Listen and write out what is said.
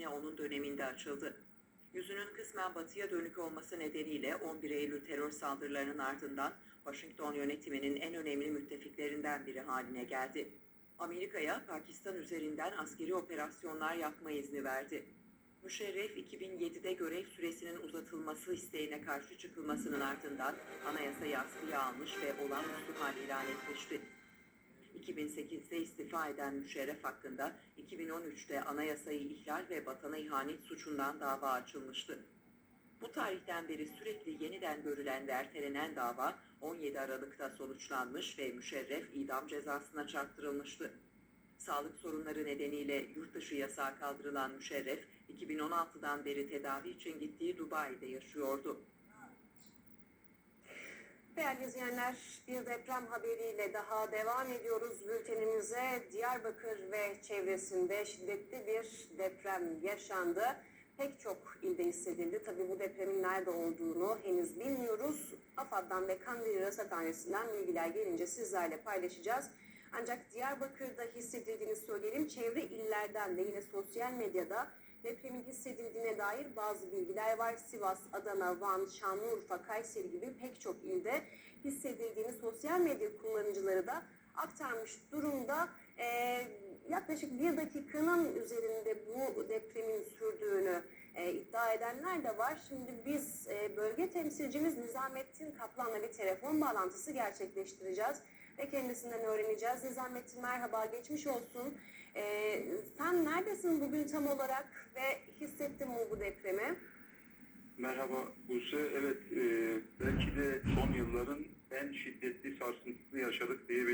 yine onun döneminde açıldı. Yüzünün kısmen batıya dönük olması nedeniyle 11 Eylül terör saldırılarının ardından Washington yönetiminin en önemli müttefiklerinden biri haline geldi. Amerika'ya Pakistan üzerinden askeri operasyonlar yapma izni verdi. Müşerref 2007'de görev süresinin uzatılması isteğine karşı çıkılmasının ardından anayasayı askıya almış ve olağanüstü hal ilan etmişti. 2008'de istifa eden Müşerref hakkında 2013'te anayasayı ihlal ve vatana ihanet suçundan dava açılmıştı. Bu tarihten beri sürekli yeniden görülen ve ertelenen dava 17 Aralık'ta sonuçlanmış ve Müşerref idam cezasına çarptırılmıştı. Sağlık sorunları nedeniyle yurt dışı yasağı kaldırılan Müşerref, 2016'dan beri tedavi için gittiği Dubai'de yaşıyordu. Değerli izleyenler, bir deprem haberiyle daha devam ediyoruz bültenimize. Diyarbakır ve çevresinde şiddetli bir deprem yaşandı. Pek çok ilde hissedildi. Tabii bu depremin nerede olduğunu henüz bilmiyoruz. AFAD'dan ve Kandil Rasathanesi'nden bilgiler gelince sizlerle paylaşacağız. Ancak Diyarbakır'da hissedildiğini söyleyelim. Çevre illerden de yine sosyal medyada depremin hissedildiğine dair bazı bilgiler var. Sivas, Adana, Van, Şanlıurfa, Kayseri gibi pek çok ilde hissedildiğini sosyal medya kullanıcıları da aktarmış durumda. Ee, yaklaşık bir dakikanın üzerinde bu depremin sürdüğünü e, iddia edenler de var. Şimdi biz e, bölge temsilcimiz Nizamettin Kaplan'la bir telefon bağlantısı gerçekleştireceğiz ve kendisinden öğreneceğiz. Nizamettin merhaba, geçmiş olsun. Ee, neredesin bugün tam olarak ve hissettin mi bu depremi? Merhaba Buse. Evet e, belki de son yılların en şiddetli sarsıntısını yaşadık diyebiliriz